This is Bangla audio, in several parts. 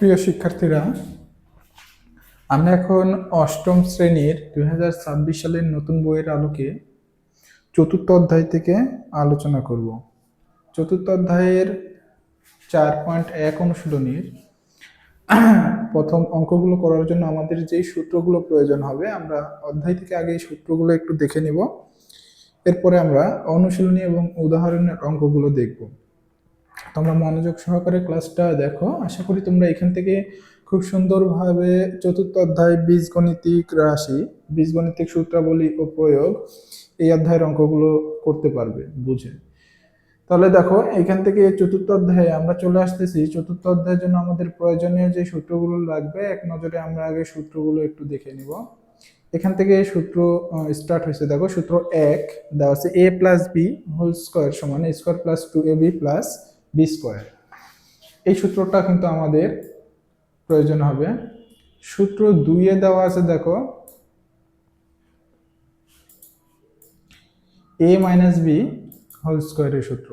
প্রিয় শিক্ষার্থীরা আমরা এখন অষ্টম শ্রেণির দুই হাজার ছাব্বিশ সালের নতুন বইয়ের আলোকে চতুর্থ অধ্যায় থেকে আলোচনা করব। চতুর্থ অধ্যায়ের চার পয়েন্ট এক অনুশীলনীর প্রথম অঙ্কগুলো করার জন্য আমাদের যে সূত্রগুলো প্রয়োজন হবে, আমরা অধ্যায় থেকে আগে এই সূত্রগুলো একটু দেখে নিব। এরপরে আমরা অনুশীলনী এবং উদাহরণের অঙ্কগুলো দেখব। তোমরা মনোযোগ সহকারে ক্লাসটা দেখো। আশা করি তোমরা এখান থেকে খুব সুন্দরভাবে চতুর্থ অধ্যায় বীজগণিতিক রাশি, বীজগণিতিক সূত্রাবলী ও প্রয়োগ এই অধ্যায়ের অঙ্কগুলো করতে পারবে, বুঝে। তাহলে দেখো, এখান থেকে চতুর্থ অধ্যায়ে আমরা চলে আসতেছি। চতুর্থ অধ্যায়ের জন্য আমাদের প্রয়োজনীয় যে সূত্রগুলো লাগবে, এক নজরে আমরা আগে সূত্রগুলো একটু দেখে নিব। এখান থেকে সূত্র স্টার্ট হয়েছে। দেখো, সূত্র এক দেওয়া আছে A plus B whole square সমান square plus two A B plus B square এই সূত্রটা কিন্তু আমাদের প্রয়োজন হবে। সূত্র দুইয়ে দেওয়া আছে, দেখো। এ মাইনাস বি হোল স্কোয়ারের সূত্র।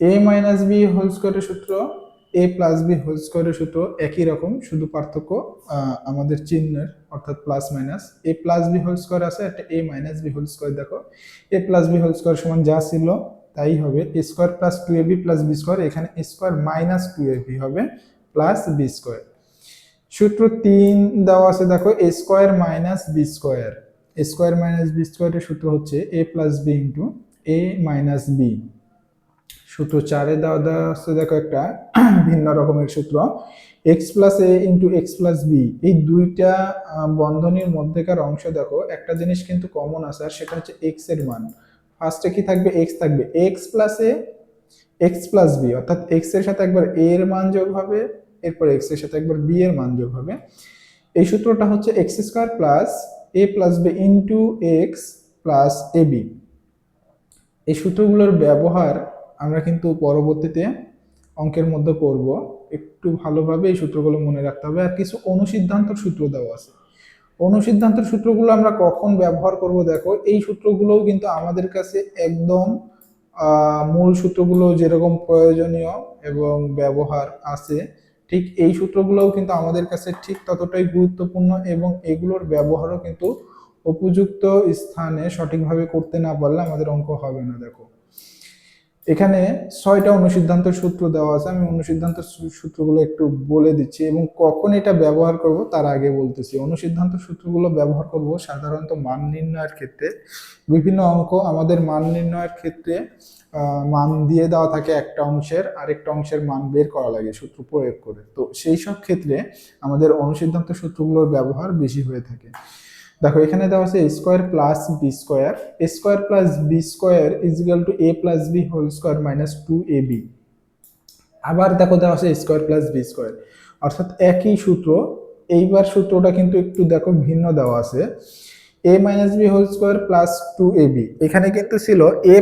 এ মাইনাস বি হোল স্কোয়ারের সূত্র এ প্লাস বি হোল স্কোয়ারের সূত্র একই রকম, শুধু পার্থক্য আমাদের চিহ্নের, অর্থাৎ plus minus A plus B whole square আছে, একটা A minus B whole square দেখো। A plus B whole square সমান যা ছিল তাই হবে A square plus two A B plus B square, এখানে square minus two A B হবে প্লাস বি স্কোয়ার। সূত্র তিন দেওয়া আছে, দেখো, A square minus B square. Square minus B স্কোয়ারের সূত্র হচ্ছে A plus B into A minus B. সূত্র চারে দেওয়া দেওয়া আছে, দেখো, একটা ভিন্ন রকমের সূত্র। X plus A into X plus B, এই দুইটা বন্ধনীর মধ্যেকার অংশ, দেখো, একটা জিনিস কিন্তু কমন আছে, আর সেটা হচ্ছে এক্সের মান। ফার্স্টে কি থাকবে? এক্স থাকবে। X plus A X plus B অর্থাৎ এক্সের সাথে একবার এ এর মান যোগ হবে, এরপর এক্সের সাথে একবার বি এর মান যোগ হবে। এই সূত্রটা হচ্ছে X square plus A plus B into X plus A B এই সূত্রগুলোর ব্যবহার আমরা কিন্তু পরবর্তীতে অঙ্কের মধ্যে করব। একটু ভালোভাবে এই সূত্রগুলো মনে রাখতে হবে। আর কিছু অনুসিদ্ধান্তর সূত্র দেওয়া আছে। অনুসিদ্ধান্তর সূত্রগুলো আমরা কখন ব্যবহার করব দেখো, এই সূত্রগুলোও কিন্তু আমাদের কাছে একদম মূল সূত্রগুলো যেরকম প্রয়োজনীয় এবং ব্যবহার আছে, ঠিক এই সূত্রগুলোও কিন্তু আমাদের কাছে ঠিক ততটাই গুরুত্বপূর্ণ এবং এগুলোর ব্যবহারও কিন্তু উপযুক্ত স্থানে সঠিকভাবে করতে না পারলে আমাদের অঙ্ক হবে না, দেখো। এখানে ছয়টা অনুসিদ্ধান্ত সূত্র দেওয়া আছে। আমি অনুসিদ্ধান্ত সূত্রগুলো একটু বলে দিচ্ছি এবং কখন এটা ব্যবহার করব তার আগে বলতেছি। অনুসিদ্ধান্ত সূত্রগুলো ব্যবহার করব সাধারণত মান নির্ণয়ের ক্ষেত্রে। বিভিন্ন অঙ্ক আমাদের মান নির্ণয়ের ক্ষেত্রে মান দিয়ে দেওয়া থাকে একটা অংশের, আরেকটা অংশের মান বের করা লাগে সূত্র প্রয়োগ করে। তো সেই সব ক্ষেত্রে আমাদের অনুসিদ্ধান্ত সূত্রগুলোর ব্যবহার বেশি হয়ে থাকে। দেখো, এখানে দেওয়া আছে square plus B square square plus B square is equal two A plus B whole square minus two A B আবার দেখো, দেওয়া আছে স্কোয়ার প্লাস বি স্কোয়ার অর্থাৎ একই সূত্র, এইবার সূত্রটা কিন্তু একটু দেখো, ভিন্ন দেওয়া আছে। A minus B whole square plus two A B এখানে কিন্তু ছিল A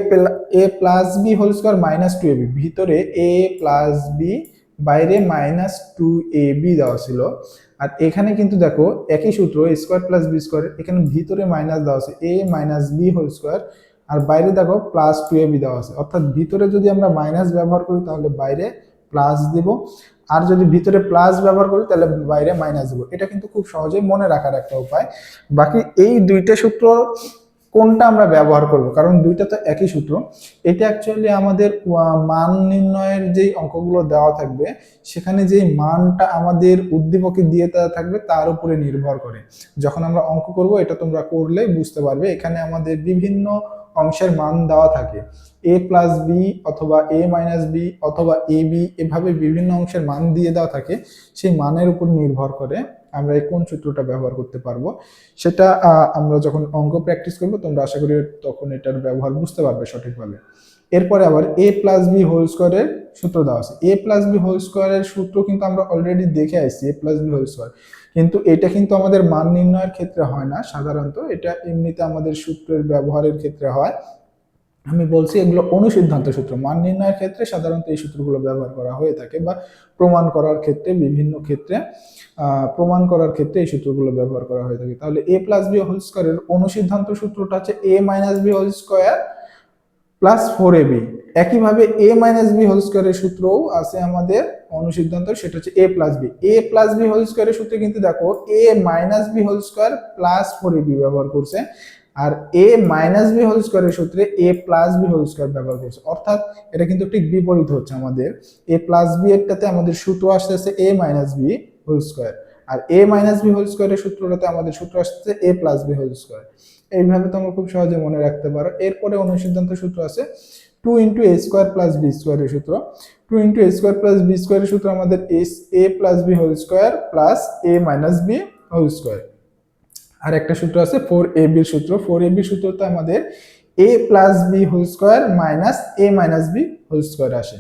A plus B whole square minus two A B ভিতরে এ প্লাস বি বাইরে মাইনাস টু এ বি দেওয়া ছিল। আর এখানে কিন্তু দেখো, একই সূত্র স্কোয়ার প্লাস বি স্কোয়ার এখানে ভিতরে মাইনাস দেওয়া আছে A minus B whole square আর বাইরে দেখো প্লাস টু এ বি দেওয়া আছে। অর্থাৎ ভিতরে যদি আমরা মাইনাস ব্যবহার করি, তাহলে বাইরে প্লাস দিব। আর যদি ভিতরে প্লাস ব্যবহার করি, তাহলে বাইরে মাইনাস দেবো। এটা কিন্তু খুব সহজেই মনে রাখার একটা উপায়। বাকি এই দুইটা সূত্র কোনটা আমরা ব্যবহার করব? কারণ দুইটা তো একই সূত্র। এটা অ্যাকচুয়ালি আমাদের মান নির্ণয়ের যেই অঙ্কগুলো দেওয়া থাকবে, সেখানে যেই মানটা আমাদের উদ্দীপকে দিয়ে দেওয়া থাকবে, তার উপরে নির্ভর করে। যখন আমরা অঙ্ক করব, এটা তোমরা করলে বুঝতে পারবে, এখানে আমাদের বিভিন্ন অংশের মান দেওয়া থাকে। এ প্লাস বি অথবা এ মাইনাস বি অথবা এ বি এভাবে বিভিন্ন অংশের মান দিয়ে দেওয়া থাকে, সেই মানের উপর নির্ভর করে। আমরা এই কোন সূত্রটা ব্যবহার করতে পারব, সেটা আমরা যখন অঙ্ক প্র্যাকটিস করব, তোমরা আশা করি তখন এটার ব্যবহার বুঝতে পারবে সঠিকভাবে। এরপরে আবার এ প্লাস বি হোল স্কোয়ারের সূত্র দেওয়া আছে। এ প্লাস বি হোল স্কোয়ারের সূত্র কিন্তু আমরা অলরেডি দেখে আসছি A plus B whole square কিন্তু এটা কিন্তু আমাদের মান নির্ণয়ের ক্ষেত্রে হয় না, সাধারণত এটা এমনিতে আমাদের সূত্রের ব্যবহারের ক্ষেত্রে হয়। আমি বলছি এগুলো অনুসিদ্ধান্ত সূত্র। মান নির্ণয়ের ক্ষেত্রে সাধারণত এই সূত্রগুলো ব্যবহার করা হয়ে থাকে বা প্রমাণ করার ক্ষেত্রে, বিভিন্ন ক্ষেত্রে প্রমাণ করার ক্ষেত্রে এই সূত্রগুলো ব্যবহার করা হয়ে থাকে। তাহলে এ প্লাস বি হোল স্কোয়ারের অনুসিদ্ধান্ত সূত্রটা হচ্ছে A minus B whole square plus four A B. একইভাবে এ মাইনাস বি হোল স্কোয়ারের সূত্রও আছে আমাদের অনুসিদ্ধান্ত, সেটা হচ্ছে A plus B. A plus B whole স্কোয়ারের সূত্রে কিন্তু দেখো, A minus B whole square plus four A B ব্যবহার করছে। আর এ মাইনাস বি হোল স্কোয়ারের সূত্রে A plus B whole square ব্যবহার করছে। অর্থাৎ এটা কিন্তু ঠিক বিপরীত হচ্ছে আমাদের। এ প্লাস বি এরটাতে আমাদের সূত্র আসতেছে A minus B whole square R A minus B whole স্কোয়ারের সূত্রটাতে আমাদের সূত্র আসছে A plus B whole square এইভাবে তোমরা খুব সহজে মনে রাখতে পারো। এরপরে অনুসিদ্ধান্ত সূত্র আছে two into A square plus B স্কোয়ারের সূত্র। Two into A square plus B স্কোয়ারের সূত্র আমাদের is A plus B whole square plus A minus B whole square আর একটা সূত্র আছে ফোর এ বির সূত্র। ফোর এ বির সূত্রতে আমাদের A plus B whole square minus A minus B whole square আসে।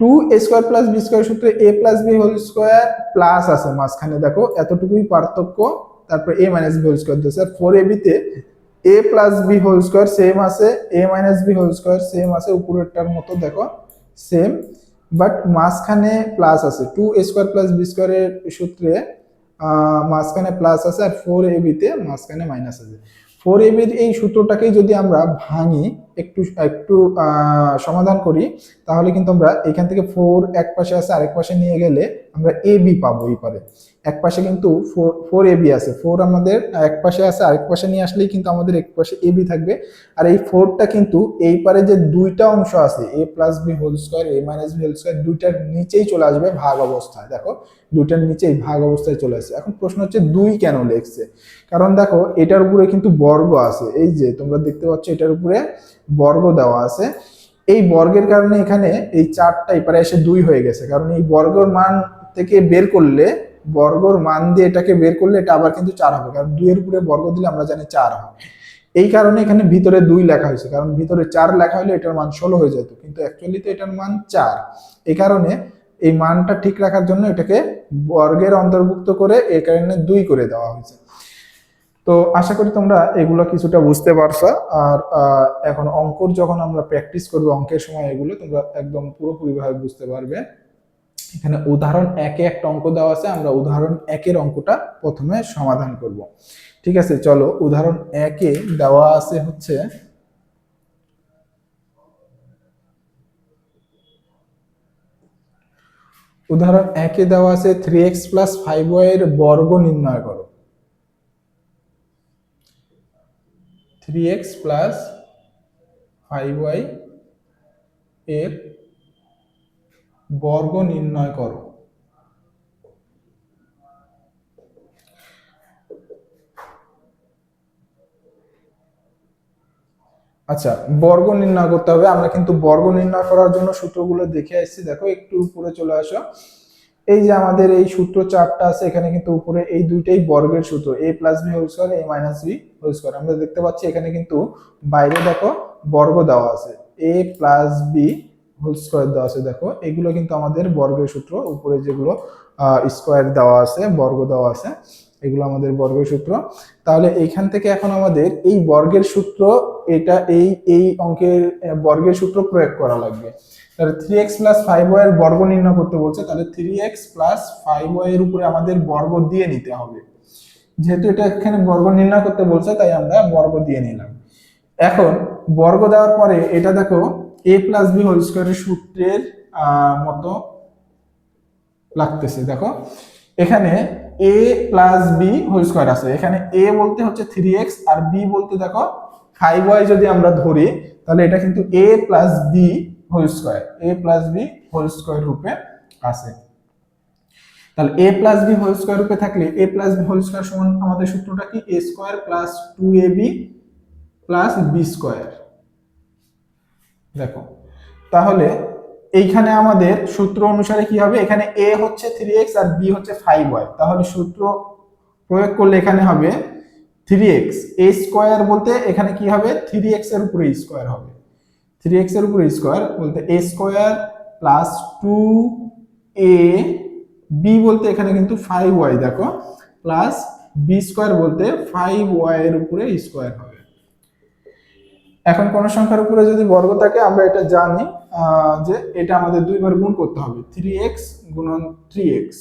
Two A square plus B square সূত্রে A plus B whole square plus আছে মাঝখানে। দেখো, এতটুকুই পার্থক্য। তারপর A minus B whole square দিয়েছে। আর ফোর এ বিতে A plus B whole square same আছে A minus B whole square same আছে, উপরেরটার মতো দেখো সেম বাট মাঝখানে প্লাস আছে। Two A square plus B স্কোয়ারের সূত্রে মাঝখানে প্লাস আছে আর ফোর এবিতে মাঝখানে মাইনাস আছে। ফোর এবির এই সূত্রটাকেই যদি আমরা ভাঙি একটু একটু সমাধান করি, তাহলে কিন্তু আমরা এখান থেকে ফোর এক পাশে আছে, আরেক পাশে নিয়ে গেলে আমরা এ বি পাবো এই পারে। এক পাশে কিন্তু ফোর ফোর এ বি আছে। ফোর আমাদের এক পাশে আছে, আরেক পাশে নিয়ে আসলেই কিন্তু আমাদের এক পাশে এ বি থাকবে। আর এই ফোরটা কিন্তু এই পারে যে দুইটা অংশ আছে A plus B whole square A minus B whole square দুইটার নিচেই চলে আসবে ভাগ অবস্থায়। দেখো, দুইটার নিচেই ভাগ অবস্থায় চলে আসছে এখন প্রশ্ন হচ্ছে দুই কেন লেখছে? কারণ দেখো, এটার উপরে কিন্তু বর্গ আছে। এই যে তোমরা দেখতে পাচ্ছ, এটার উপরে বর্গ দেওয়া আছে। এই বর্গের কারণে এখানে এই চারটা এপারে এসে দুই হয়ে গেছে। কারণ এই বর্গর মান থেকে বের করলে, বর্গর মান দিয়ে এটাকে বের করলে এটা আবার কিন্তু চার হবে। কারণ দুইয়ের উপরে বর্গ দিলে আমরা জানি চার হয় এই কারণে এখানে ভিতরে দুই লেখা হয়েছে। কারণ ভিতরে চার লেখা হলে এটার মান ষোলো হয়ে যেত। কিন্তু অ্যাকচুয়ালি তো এটার মান চার। এই কারণে এই মানটা ঠিক রাখার জন্য এটাকে বর্গের অন্তর্ভুক্ত করে এই কারণে দুই করে দেওয়া হয়েছে। তো আশা করি তোমরা এগুলো কিছুটা বুঝতে পারছ। আর এখন অঙ্কর যখন আমরা প্র্যাকটিস করব, অঙ্কের সময় এগুলো তোমরা একদম পুরোপুরিভাবে বুঝতে পারবে। এখানে উদাহরণ একে একটা অঙ্ক দেওয়া আছে, আমরা উদাহরণ একের অঙ্কটা প্রথমে সমাধান করব। ঠিক আছে, চলো, উদাহরণ একে দেওয়া আছে হচ্ছে উদাহরণ একে দেওয়া আছে three X plus five Y এর বর্গ নির্ণয় করো। Three X plus five Y এর বর্গ নির্ণয় করো। আচ্ছা বর্গ নির্ণয় করতে হবে। আমরা কিন্তু বর্গ নির্ণয় করার জন্য সূত্রগুলো দেখে আসছি। দেখো, একটু উপরে চলে আসো। এই যে আমাদের এই সূত্র চারটা আছে, এখানে কিন্তু উপরে এই দুইটাই বর্গের সূত্র A plus B whole square A minus B whole square আমরা দেখতে পাচ্ছি এখানে কিন্তু বাইরে দেখো বর্গ দেওয়া আছে A plus B whole square দেওয়া আছে। দেখো, এগুলো কিন্তু আমাদের বর্গের সূত্র, উপরে যেগুলো স্কোয়ার দেওয়া আছে, বর্গ দেওয়া আছে। এগুলো আমাদের বর্গের সূত্র। তাহলে এইখান থেকে এখন আমাদের এই বর্গের সূত্র, এটা এই এই অঙ্কের বর্গের সূত্র প্রয়োগ করা লাগবে। তাহলে three X plus five Y এর বর্গ নির্ণয় করতে বলছে, তাহলে three X plus five Y এর উপরে আমাদের বর্গ দিয়ে নিতে হবে। যেহেতু এটা এখানে বর্গ নির্ণয় করতে বলছে, তাই আমরা বর্গ দিয়ে নিলাম। এখন বর্গ দেওয়ার পরে এটা দেখো এ প্লাস বি হোল স্কোয়ারের সূত্রের মতো লাগতেছে। দেখো, এখানে A plus B whole square আছে। এখানে এ বলতে হচ্ছে থ্রি এক্স আর বি বলতে দেখো ফাইভ ওয়াই যদি আমরা ধরি, তাহলে এটা কিন্তু A plus B whole square A plus B whole square রূপে আছে। তাহলে A plus B whole square রূপে থাকলে A plus B whole square সমান আমাদের সূত্রটা কি? A square plus two A B plus B square দেখো, তাহলে এইখানে আমাদের সূত্র অনুসারে কি হবে? এখানে এ হচ্ছে থ্রি এক্স আর বি হচ্ছে ফাইভ ওয়াই তাহলে সূত্র প্রয়োগ করলে এখানে হবে থ্রি এক্স এ স্কোয়ার বলতে এখানে কি হবে? থ্রি এক্সের উপরে স্কোয়ার হবে। থ্রি এক্সের উপরে স্কোয়ার বলতে A square plus two A B বলতে এখানে কিন্তু ফাইভ ওয়াই দেখো। প্লাস বি স্কোয়ার বলতে ফাইভ ওয়াই এর উপরে স্কোয়ার হবে। এখন কোন সংখ্যার উপরে যদি বর্গ থাকে, আমরা এটা জানি যে এটা আমাদের দুইবার গুণ করতে হবে। থ্রি এক্স গুণন থ্রি এক্স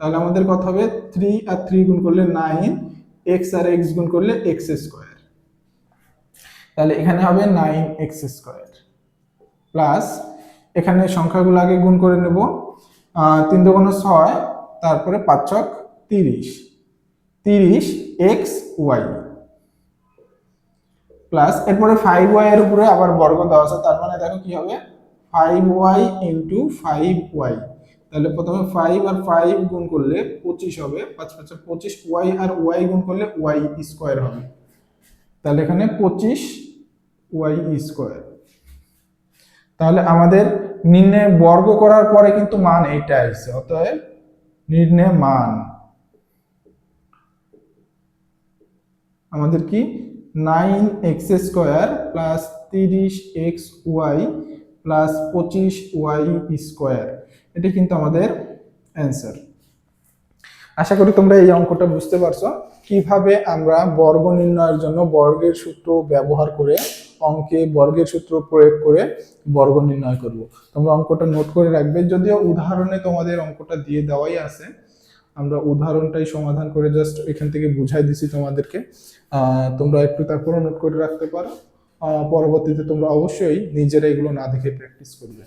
তাহলে আমাদের কথা হবে? থ্রি আর থ্রি গুণ করলে নাইন এক্স আর এক্স গুণ করলে এক্স স্কোয়ার তাহলে এখানে হবে নাইন এক্স স্কোয়ার প্লাস এখানে সংখ্যাগুলো আগে গুণ করে নেব। তিন দুগুণ ছয়, তারপরে পাঁচ ছক তিরিশ। তিরিশ এক্স ওয়াই প্লাস এরপরে ফাইভ ওয়াই এর উপরে আবার বর্গ দেওয়া আছে, তার মানে দেখো কি হবে? Five Y into five Y তাহলে প্রথমে ফাইভ আর ফাইভ গুণ করলে পঁচিশ হবে, পাঁচ পাঁচে পঁচিশ ওয়াই আর ওয়াই গুণ করলে ওয়াই স্কোয়ার হবে, তাহলে এখানে পঁচিশ ওয়াই স্কোয়ার তাহলে আমাদের নির্ণয় বর্গ করার পরে কিন্তু মান এইটা আসছে অতএব নির্ণয় মান, আমাদের কি? নাইন এক্স স্কোয়ার প্লাস তিরিশ এক্স ওয়াই প্লাস পঁচিশ ওয়াই স্কোয়ার এটা কিন্তু আমাদের অ্যান্সার আশা করি তোমরা এই অঙ্কটা বুঝতে পারছ। কীভাবে আমরা বর্গ নির্ণয়ের জন্য বর্গের সূত্র ব্যবহার করে অঙ্কে বর্গের সূত্র প্রয়োগ করে বর্গ নির্ণয় করব। তোমরা অঙ্কটা নোট করে রাখবে। যদিও উদাহরণে তোমাদের অঙ্কটা দিয়ে দেওয়াই আছে। আমরা উদাহরণটাই সমাধান করে জাস্ট এখান থেকে বুঝাই দিছি তোমাদেরকে। তোমরা একটু তারপরও নোট করে রাখতে পারো। পরবর্তীতে তোমরা অবশ্যই নিজেরা এগুলো না দেখে প্র্যাকটিস করবে।